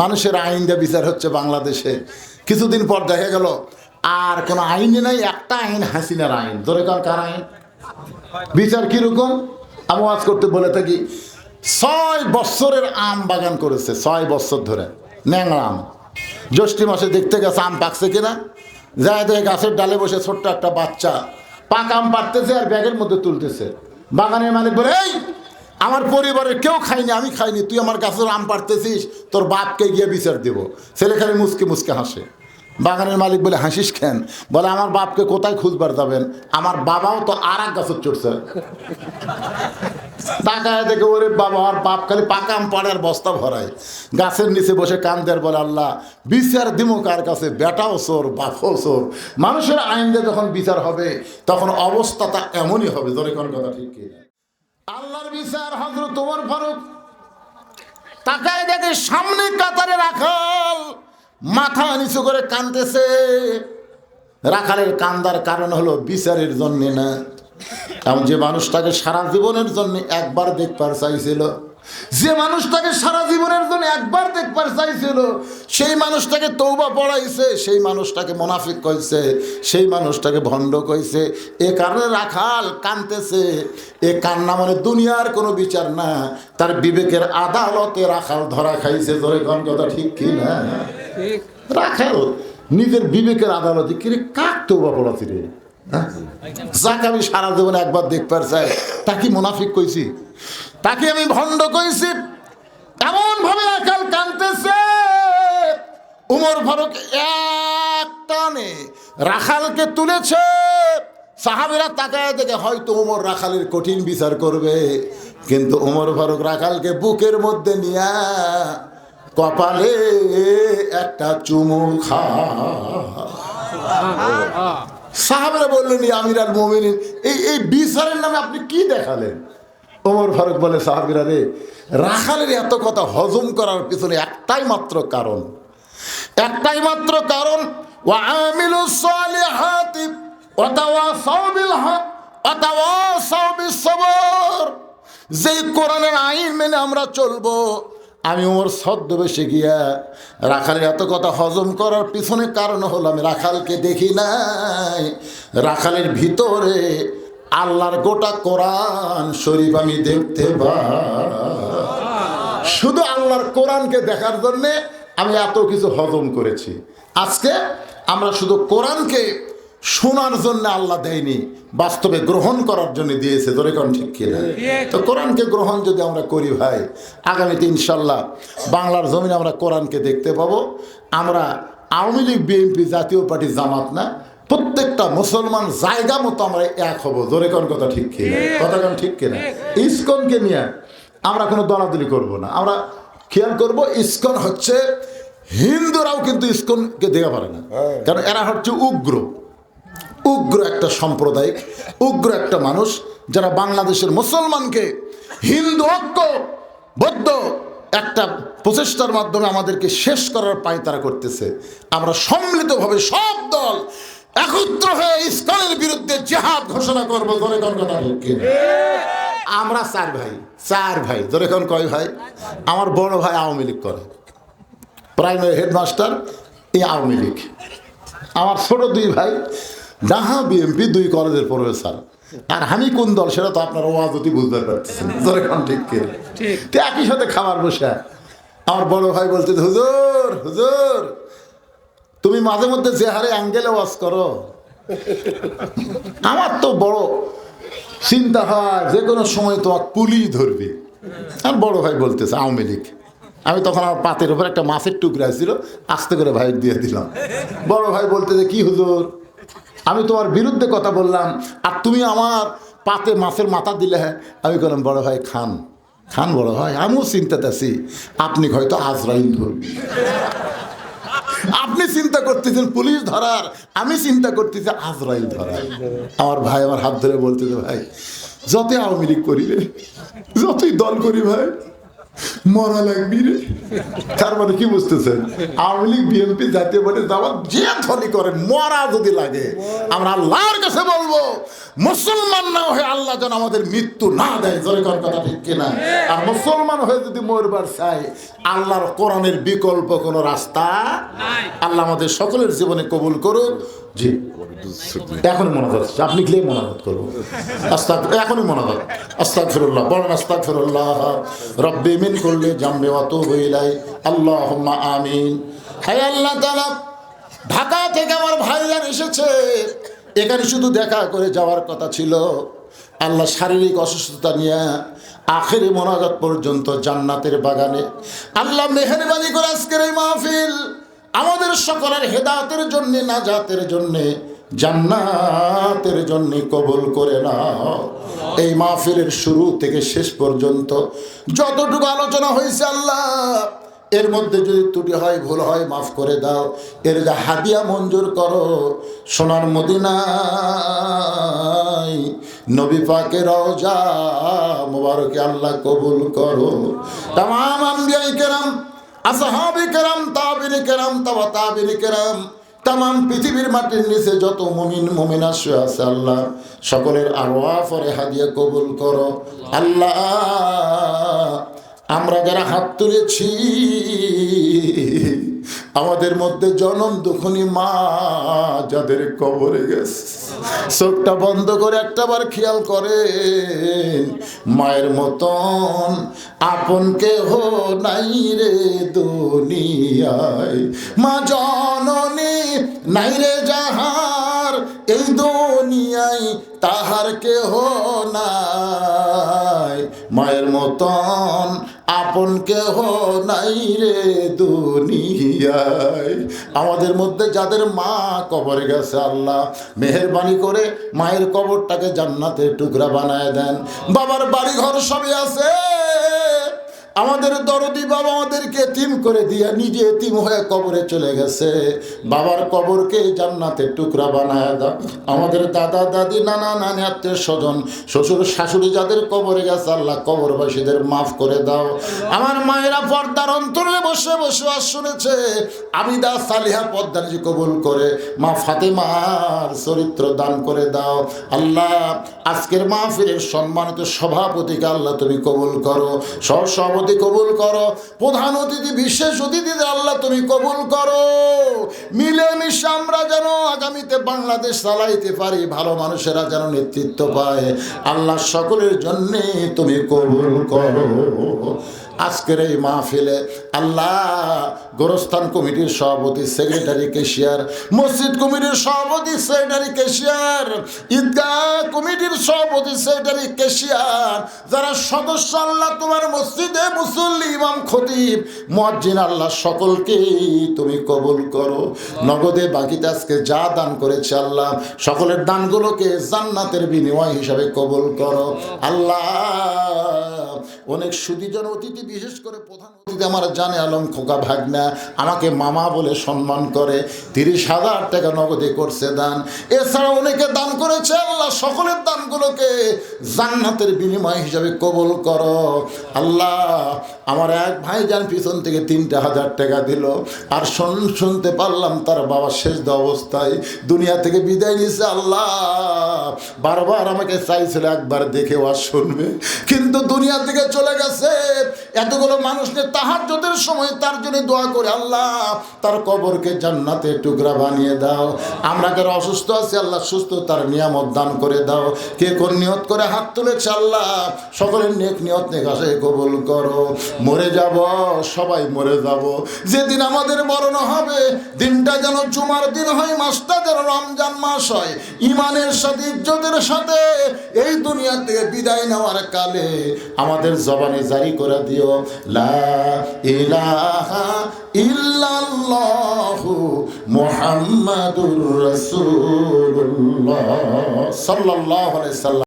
মানুষের আইন দিয়ে বিচার হচ্ছে বাংলাদেশে। কিছুদিন পর দেখা গেল, আর কোনো আইনে নাই, একটা আইন হাসিনার আইন। ধরে কার কার আইন? বিচার কীরকম? আমি ওয়াজ করতে বলে থাকি, ছয় বছরের আম বাগান করেছে, ছয় বছর ধরে। ন্যাংরা আম। জ্যৈষ্ঠী মাসে দেখতে গেছে আম পাকছে কিনা? যায় দেখে গাছের ডালে বসে ছোট্ট একটা বাচ্চা, পাক আম পাড়তেছে আর ব্যাগের মধ্যে তুলতেছে। বাগানের মালিক বলে, এই আমার পরিবারের কেউ খাইনি আমি খাইনি তুই আমার গাছের আম পাড়তেছিস, তোর বাপকে গিয়ে বিচার দেব। ছেলে খালি মুসকে মুসকে হাসে। বাগানের মালিক বলে, হাসিস খেন বলে, আমার বাপকে কোথায় খুঁজবার যাবেন? আমার বাবাও তো আর এক গাছের চড়ছে টাকায় দেখে, ওরে বাবা আর বাপ খালি পাকা পাকাম পাড়ার বস্তা ভরায়। গাছের নিচে বসে কান্দের বলে, আল্লাহ, বিচার দিমো কার কাছে? বেটাও চোর, বাপও চোর। মানুষের আইন যখন বিচার হবে, তখন অবস্থাটা এমনই হবে ধরে কোন কথা ঠিক? আল্লাহর বিচার হজরত তোমার ফারুক তাকায় দেখে সামনে কাতারে রাখাল, মাথা নিচু করে কানতেছে। রাখালের কান্দার কারণ হলো বিচারের জন্যে না। কারণ যে মানুষটাকে সারা জীবনের জন্য একবার দেখবার চাইছিল। যে মানুষটাকে সারা জীবনের জন্য একবার দেখবার চাইছিল সেই মানুষটাকে তৌবা পড়াইছে সেই মানুষটাকে মোনাফিক কইছে সেই মানুষটাকে ভণ্ড কইছে। এ কারণে রাখাল কানতেছে এ কান্না মানে দুনিয়ার কোনো বিচার না। তার বিবেকের আদালতে রাখাল ধরা খাইছে। ধরে কোন কথা ঠিক কি না? রাখাল নিজের বিবেকের আদালতে কিরে কাক তৌবা পড়াছি রে? হ্যাঁ? যাকে আমি সারা জীবনে একবার দেখবার চাই। তাকে মুনাফিক কইছি? তাকে আমি ভণ্ড কইছি। এমন ভাবে রাখাল কানতেছে? উমর ফারুক এক টানে রাখালকে তুলেছে। সাহাবিরা তাকায় দেখে, হয়তো উমর রাখালের কঠিন বিচার করবে। কিন্তু উমর ফারুক রাখালকে বুকের মধ্যে নিয়া কপালে একটা চুমু খা। সাহাবেরা বললেন "ইয়া আমির আল এই এই বিচারের নামে আপনি কি দেখালেন? ওমর ফারুক বলে, সাহাবিরা রে, রাখালের এত কথা হজম করার পিছনে একটাই মাত্র কারণ। একটাই মাত্র কারণ যেই কোরআনের আইন মেনে আমরা চলবো, আমি ওমর ছদ্মবেশে গিয়া রাখালের এত কথা হজম করার পিছনে কারণ হলো, আমি রাখালকে দেখি নাই। রাখালের ভিতরে আল্লাহর গোটা কোরআন শরীফ আমি দেখতে পাই। শুধু আল্লাহর কোরআনকে দেখার জন্যে আমি এত কিছু হজম করেছি। আজকে আমরা শুধু কোরআনকে শোনার জন্য আল্লাহ দেয়নি, বাস্তবে গ্রহণ করার জন্য দিয়েছে। ধরে কোন ঠিক কিনা? তো কোরআনকে গ্রহণ যদি আমরা করি ভাই, আগামীতে ইনশাল্লাহ বাংলার জমিনে আমরা কোরআনকে দেখতে পাবো। আমরা আওয়ামী লীগ, বিএনপি জাতীয় পার্টি জামাত না প্রত্যেকটা মুসলমান জায়গা মতো আমরা এক হব। জোরে কোন কথা ঠিক কিনা কথা কোন ঠিক কিনা ইসকনকে নিয়ে আমরা কোনো দলাদলি করব না। আমরা খেয়াল করব ইসকন হচ্ছে হিন্দুরাও কিন্তু ইসকনকে দেখা পারে না। কারণ এরা হচ্ছে উগ্র। উগ্র একটা সম্প্রদায় উগ্র একটা মানুষ যারা বাংলাদেশের মুসলমানকে হিন্দু ঐক্য বৌদ্ধ একটা প্রচেষ্টার মাধ্যমে আমাদেরকে শেষ করার পায় তারা করতেছে। আমরা সম্মিলিতভাবে সব দল একত্র হয়ে ইসলামের বিরুদ্ধে জেহাদ ঘোষণা করব ধরে কোন কথা আমরা চার ভাই। চার ভাই ধরে কোন কয় ভাই? আমার বড় ভাই আওয়ামী লীগ করে। প্রাইমারি হেডমাস্টার এই আওয়ামী লীগ। আমার ছোট দুই ভাই ডাহা বিএমপি দুই কলেজের প্রফেসর। আর আমি কোন দল সেটা তো আপনারা ওয়াজতি বুঝতে পারতেছেন। ধরে কোন ঠিক কে? তো একই সাথে খাবার বসে। আমার বড় ভাই বলতে হুজুর হুজুর তুমি মাঝে মধ্যে যে হারে অ্যাঙ্গেলে ওয়াজ করো। আমার তো বড় চিন্তা হয়, যে কোনো সময় তোমার পুলিশ ধরবে। আর বড় ভাই বলতেছে, আওয়ামী লীগ। আমি তখন আমার পাতের উপর একটা মাছের টুকরা ছিল, আস্তে করে ভাই দিয়ে দিলাম। বড় ভাই বলতেছে, কি হুজুর? আমি তোমার বিরুদ্ধে কথা বললাম, আর তুমি আমার পাতে মাছের মাথা দিলে হ্যাঁ? আমি বললাম, বড় ভাই, খান খান বড় ভাই, আমিও চিন্তাতে আছি। আপনি হয়তো আজরাইল ধরবেন। আপনি চিন্তা করতেছেন, পুলিশ ধরার। আমি চিন্তা করতেছি, আজরাইল ধরার। আমার ভাই আমার হাত ধরে বলতেছে, ভাই, যতই আওয়ামী লীগ করি রে, যতই দল করি ভাই, মরা লাগবি রে। তার মানে কি বুঝতেছেন? আওয়ামী লীগ, বিএনপি, জাতীয় পার্টি যাওয়ার যে ধনী করেন, মরা যদি লাগে, আমরা আল্লাহর কাছে বলব মুসলমান না হয়ে আল্লাহ যেন আমাদের মৃত্যু না দেয়, জোরে কর কথা ঠিক কিনা? আর মুসলমান হয়ে যদি মরবার চাই আল্লাহর কোরআনের বিকল্প কোনো রাস্তা আল্লাহ আমাদের সকলের জীবনে কবুল করুক। জি। এখনই হচ্ছে। আপনি গেলে মনাজাত করব আস্তাক এখনই মনাজাত। আস্তাক ফিরুল্লাহ বলেন আস্তাক ফিরুল্লাহ রব্বি মিন করলে জাম্বে অত হইলাই আল্লাহ আমিন। হায় আল্লাহ তালা ঢাকা থেকে আমার ভাইজান এসেছে। এখানে শুধু দেখা করে যাওয়ার কথা ছিল। আল্লাহ শারীরিক অসুস্থতা নিয়ে আখেরি মোনাজাত পর্যন্ত জান্নাতের বাগানে। আল্লাহ মেহরবানি করে আজকের এই মাহফিল আমাদের সকলের হেদাতের জন্য, নাজাতের জন্যে, জান্নাতের জন্য কবুল করে নাও। এই মাহফিলের শুরু থেকে শেষ পর্যন্ত যতটুকু আলোচনা হয়েছে আল্লাহ এর মধ্যে যদি ত্রুটি হয়, ভুল হয়, মাফ করে দাও। এর যা হাদিয়া মঞ্জুর করো, সোনার মদিনায় নবী পাকে রওজা মোবারকে আল্লাহ কবুল করো। তাম আম্বিয়াই কেরাম, আসহাবি কেরাম, তাবিরি কেরাম তাবা তাবিরি কেরাম তাম পৃথিবীর মাটির নিচে যত মুমিন, মুমিনা শুয়ে আছে আল্লাহ। সকলের আরোয়া ফরে হাদিয়া কবুল করো। আল্লাহ আমরা যারা হাত তুলেছি, আমাদের মধ্যে জনম দুখনি মা যাদের কবরে গেছে। চোখটা বন্ধ করে একটাবার খেয়াল করে মায়ের মতন আপন কেহ নাই রে দুনিয়ায়। মা জননী নাই রে যাহার, এই দুনিয়ায় তাহার কেহ নাই। মায়ের মতন আপন কেহ নাই রে দুনিয়ায়। আমাদের মধ্যে যাদের মা কবরে গেছে, আল্লাহ মেহরবানি করে মায়ের কবরটাকে জান্নাতে টুকরা বানায় দেন। বাবার বাড়ি ঘর সবই আছে। আমাদের দরদি বাবা আমাদেরকে এতিম করে দিয়ে নিজে এতিম হয়ে কবরে চলে গেছে। বাবার কবরকে জান্নাতের টুকরা বানায় দাও। আমাদের দাদা, দাদি, নানা, নানি, আত্মীয় স্বজন, শ্বশুর, শাশুড়ি যাদের কবরে গেছে, আল্লাহ কবরবাসীদের মাফ করে দাও। আমার মায়েরা পর্দার অন্তরে বসে বসে আর শুনেছে আমি দা সালিহা পদ্মানিজি কবুল করে, মা ফাতেমার চরিত্র দান করে দাও। আল্লাহ, আজকের মাহফিলের সম্মানিত সভাপতিকে আল্লাহ তুমি কবুল করো। সহ সভাপতি কবুল করো। প্রধান অতিথি, বিশেষ অতিথিদের আল্লাহ তুমি কবুল করো। মিলেমিশে আমরা যেন আগামীতে বাংলাদেশ চালাইতে পারি, ভালো মানুষেরা যেন নেতৃত্ব পায়। আল্লাহ সকলের জন্যে তুমি কবুল করো। আজকের এই মাহফিলে আল্লাহ গোরস্থান কমিটির সভাপতি, সেক্রেটারি কেশিয়ার মসজিদ কমিটির সভাপতি, সেক্রেটারি কেশিয়ার ঈদগাহ কমিটির সভাপতি, সেক্রেটারি কেশিয়ার যারা সদস্য আল্লাহ, তোমার মসজিদে মুসল্লি, ইমাম, খতিব মজ্জিন আল্লাহ, সকলকেই তুমি কবুল করো। নগদে বাকিতে আজকে যা দান করেছে আল্লাহ, সকলের দানগুলোকে জান্নাতের বিনিময় হিসাবে কবুল করো। আল্লাহ অনেক সুদীজন অতিথি, বিশেষ করে প্রধান অতিথি আমার জানে আলম খোকা ভাগনা, আমাকে মামা বলে সম্মান করে, তিরিশ হাজার টাকা নগদে করছে দান। এছাড়া অনেকে দান করেছে, আল্লাহ সকলের দানগুলোকে জান্নাতের বিনিময় হিসাবে কবল করো। আল্লাহ আমার এক ভাই যান পিছন থেকে তিনটা হাজার টাকা দিল, আর শোন, শুনতে পারলাম তার বাবা শেষ অবস্থায় দুনিয়া থেকে বিদায় নিছে আল্লাহ বারবার আমাকে চাইছিল একবার দেখে আর শুনবে। কিন্তু দুনিয়া থেকে চলে গেছে। এতগুলো মানুষ নিয়ে তাহার যদের সময় তার জন্য দোয়া করে, আল্লাহ, তার কবরকে জান্নাতে টুকরা বানিয়ে দাও। আমরা যারা অসুস্থ আছি, আল্লাহ সুস্থ তার নিয়ামত দান করে দাও। কে কোন নিয়ত করে হাত তুলেছে, আল্লাহ, সকলের নেক নিয়ত নেকাশে কবুল করো। মরে যাব, সবাই মরে যাব। যেদিন আমাদের মরণ হবে, দিনটা যেন জুমার দিন হয়, মাসটা যেন রমজান মাস হয়। ইমানের সাথে, ইজ্জতের সাথে এই দুনিয়া থেকে বিদায় নেওয়ার কালে আমাদের জবানে জারি করে দিও লা ইলাহা ইল্লাল্লাহু মুহাম্মাদুর রাসূলুল্লাহ সাল্লাল্লাহু আলাইহি